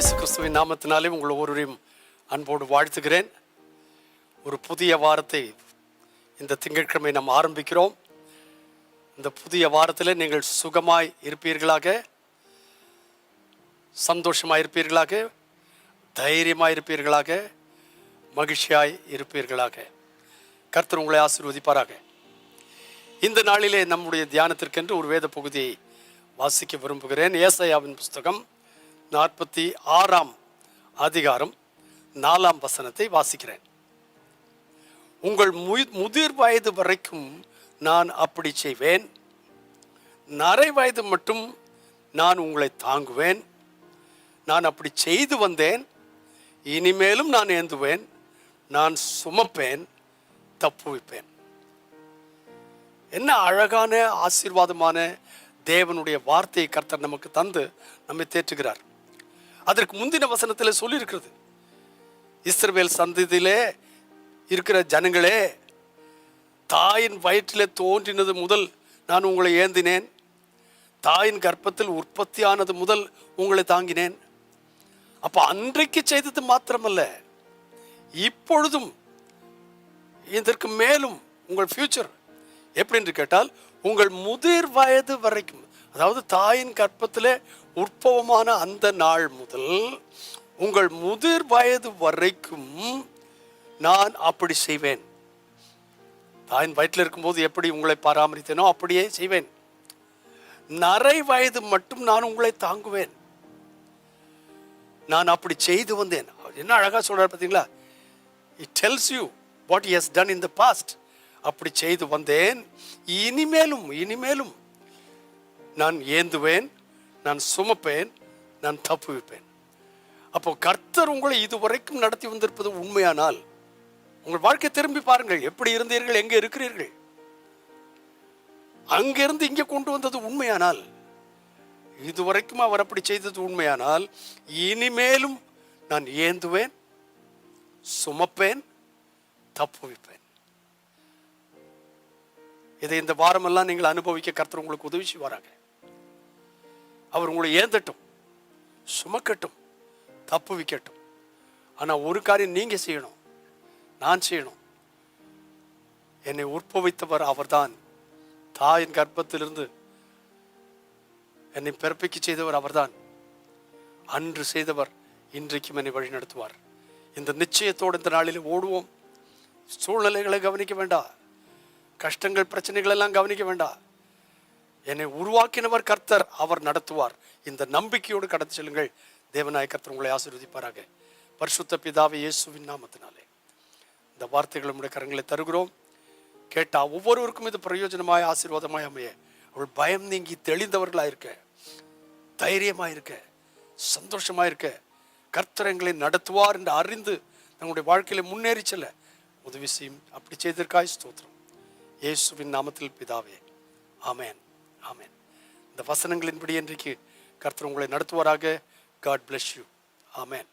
இயேசு கிறிஸ்துவின் நாமத்தினாலே உங்கள் ஒருவரையும் அன்போடு வாழ்த்துகிறேன். ஒரு புதிய வாரத்தை இந்த திங்கட்கிழமை நாம் ஆரம்பிக்கிறோம். இந்த புதிய வாரத்தில் நீங்கள் சுகமாய் இருப்பீர்களாக சந்தோஷமாக இருப்பீர்களாக தைரியமாக இருப்பீர்களாக மகிழ்ச்சியாய் இருப்பீர்களாக. கர்த்தர் உங்களை ஆசீர்வதிப்பாராக. இந்த நாளிலே நம்முடைய தியானத்திற்கென்று ஒரு வேத பகுதியை வாசிக்க விரும்புகிறேன். ஏசையாவின் புஸ்தகம் நாற்பத்தி ஆறாம் அதிகாரம் நாலாம் வசனத்தை வாசிக்கிறேன். உங்கள் முதிர் வயது வரைக்கும் நான் அப்படி செய்வேன். நரை வயது மட்டும் நான் உங்களை தாங்குவேன். நான் அப்படி செய்து வந்தேன். இனிமேலும் நான் ஏந்துவேன். நான் சுமப்பேன் தப்புவிப்பேன். என்ன அழகான ஆசீர்வாதமான தேவனுடைய வார்த்தையை கர்த்தர் நமக்கு தந்து நம்மை தேற்றுகிறார். அதற்கு முந்தின வசனத்தில் சொல்லியிருக்கிறது. இஸ்ரவேல் சந்ததியிலே இருக்கிற ஜனங்களே தாயின் வயிற்றில் தோன்றினது முதல் நான் உங்களை ஏந்தினேன். தாயின் கர்ப்பத்தில் உற்பத்தியானது முதல் உங்களை தாங்கினேன். அப்போ அன்றைக்கு செய்தது மாத்திரமல்ல இப்பொழுதும் இதற்கு மேலும் உங்கள் ஃபியூச்சர் எப்படி என்று கேட்டால் உங்கள் முதிர் வயது வரைக்கும் அதாவது தாயின் கற்பத்தில் உற்பவமான அந்த நாள் முதல் உங்கள் முதிர் வயது வரைக்கும் நான் அப்படி செய்வேன். தாயின் வயிற்றில் இருக்கும்போது எப்படி உங்களை பராமரித்தேனோ அப்படியே செய்வேன். நரை வயது மட்டும் நான் உங்களை தாங்குவேன். நான் அப்படி செய்து வந்தேன். என்ன அழகாக சொல்கிறார் பார்த்தீங்களா it tells you what he done in the past அப்படி செய்து வந்தேன். இனிமேலும் இனிமேலும் நான் ஏந்துவேன் நான் சுமப்பேன் நான் தப்புவிப்பேன் அப்போ கர்த்தர் உங்களை இதுவரைக்கும் நடத்தி வந்திருப்பது உண்மையானால் உங்கள் வாழ்க்கை திரும்பி பாருங்கள். எப்படி இருந்தீர்கள் எங்கே இருக்கிறீர்கள்? அங்கிருந்து இங்கே கொண்டு வந்தது உண்மையானால் இதுவரைக்கும் அவர் அப்படி செய்தது உண்மையானால் இனிமேலும் நான் ஏந்துவேன் சுமப்பேன் தப்புவிப்பேன் இதை இந்த வாரமெல்லாம் நீங்கள் அனுபவிக்க கர்த்தர் உங்களுக்கு உதவி செய்வாராங்க அவர் உங்களை ஏந்தட்டும் சுமக்கட்டும் தப்பு விக்கட்டும். ஆனால் ஒரு காரியம் நீங்க செய்யணும் நான் செய்யணும். என்னை உற்பவித்தவர் அவர்தான். தாயின் கர்ப்பத்திலிருந்து என்னை பிறப்பிக்க செய்தவர் அவர்தான். அன்று செய்தவர் இன்றைக்கும் என்னை வழி நடத்துவார். இந்த நிச்சயத்தோடு இந்த நாளில் ஓடுவோம். சூழ்நிலைகளை கவனிக்க வேண்டாம். கஷ்டங்கள் பிரச்சனைகள் எல்லாம் கவனிக்க வேண்டாம். என்னை உருவாக்கினவர் கர்த்தர் அவர் நடத்துவார். இந்த நம்பிக்கையோடு கடந்து செல்லுங்கள். தேவநாய கர்த்தர் உங்களை ஆசீர்வதிப்பாராக. பரிசுத்த பிதாவை இயேசுவின் நாமத்தினாலே. இந்த வார்த்தைகள் நம்முடைய கரங்களை தருகிறோம். கேட்டால் ஒவ்வொருவருக்கும் இது பிரயோஜனமாய் ஆசீர்வாதமாய் அமைய. அவள் பயம் நீங்கி தெளிந்தவர்களாக இருக்க. தைரியமாக இருக்க. சந்தோஷமாக இருக்க. கர்த்தர் எங்களை நடத்துவார் என்று அறிந்து தங்களுடைய வாழ்க்கையில முன்னேறி செல்ல உதவி செய்யும். அப்படி செய்திருக்காய் ஸ்தோத்திரம். இயேசுவின் நாமத்தில் பிதாவே. ஆமேன். ஆமேன். இந்த வசனங்களின்படி இன்றைக்கு கர்த்தர் உங்களை நடத்துவாராக. God bless you amen.